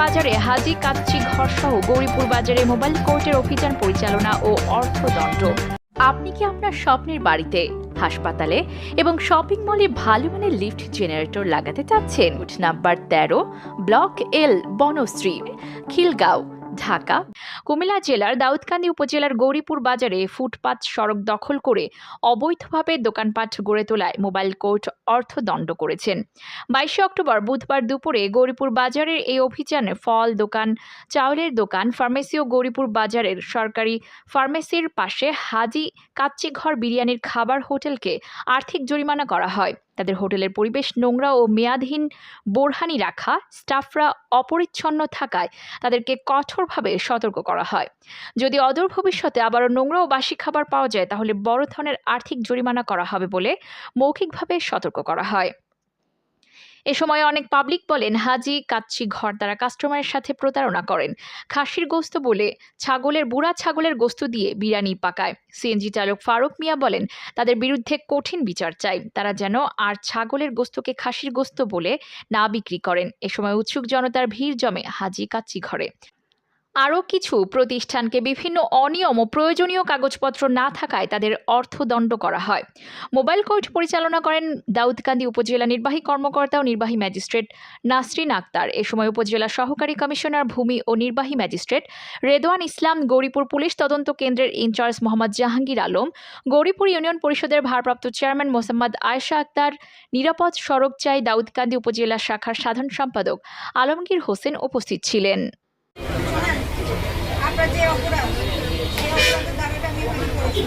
বাজারে হাজি কাচ্চি ঘর সহ গৌরীপুর বাজারে মোবাইল কোর্টের অভিযান পরিচালনা ও অর্থদণ্ড। আপনি কি আপনার স্বপ্নের বাড়িতে, হাসপাতালে এবং শপিং মলে ভালো মানের লিফট জেনারেটর লাগাতে চাচ্ছেন? নাম্বার তেরো, ব্লক এল, বনশ্রী, খিলগাঁও। ঢাকা। কুমিল্লা জেলার দাউদকান্দি উপজেলার গৌরীপুর বাজারে ফুটপাত সড়ক দখল করে অবৈধভাবে দোকানপাট গড়ে তোলায় মোবাইল কোর্ট অর্থদণ্ড করেছেন। বাইশে অক্টোবর বুধবার দুপুরে গৌরীপুর বাজারের এই অভিযানে ফল দোকান, চাউলের দোকান, ফার্মেসি ও গৌরীপুর বাজারের সরকারি ফার্মেসির পাশে হাজি কাচ্চিঘর বিরিয়ানির খাবার হোটেলকে আর্থিক জরিমানা করা হয়। তাদের হোটেলের পরিবেশ, নোংরা ও মেয়াদহীন বোরহানি রাখা, স্টাফরা অপরিচ্ছন্ন থাকায় তাদেরকে কঠোরভাবে সতর্ক করা হয়। যদি অদূর ভবিষ্যতে আবারও নোংরা ও বাসি খাবার পাওয়া যায়, তাহলে বড় ধরনের আর্থিক জরিমানা করা হবে বলে মৌখিকভাবে সতর্ক করা হয়। এ সময় অনেক পাবলিক বলেন, হাজি কাচ্ছি ঘর তারা কাস্টমারের সাথে প্রতারণা করেন। খাসির গোস্ত বলে, ছাগলের বুড়া ছাগলের গোস্ত দিয়ে বিরিয়ানি পাকায়। সিএনজি চালক ফারুক মিয়া বলেন, তাদের বিরুদ্ধে কঠিন বিচার চাই। তারা যেন আর ছাগলের গোস্তকে খাসির গোস্ত বলে না বিক্রি করেন। এ সময় উৎসুক জনতার ভিড় জমে হাজি কাচ্ছি ঘরে। আরও কিছু প্রতিষ্ঠানকে বিভিন্ন অনিয়ম ও প্রয়োজনীয় কাগজপত্র না থাকায় তাদের অর্থদণ্ড করা হয়। মোবাইল কোর্ট পরিচালনা করেন দাউদকান্দি উপজেলা নির্বাহী কর্মকর্তা ও নির্বাহী ম্যাজিস্ট্রেট নাসরিন আক্তার। এ সময় উপজেলা সহকারী কমিশনার ভূমি ও নির্বাহী ম্যাজিস্ট্রেট রেদওয়ান ইসলাম, গৌরীপুর পুলিশ তদন্ত কেন্দ্রের ইনচার্জ মোহাম্মদ জাহাঙ্গীর আলম, গৌরীপুর ইউনিয়ন পরিষদের ভারপ্রাপ্ত চেয়ারম্যান মোসাম্মদ আয়েশা আক্তার, নিরাপদ সড়ক চাই দাউদকান্দি উপজেলা শাখার সাধারণ সম্পাদক আলমগীর হোসেন উপস্থিত ছিলেন। যে অপরাধ সেই অপরাধের দাবিটা আমি করেছি।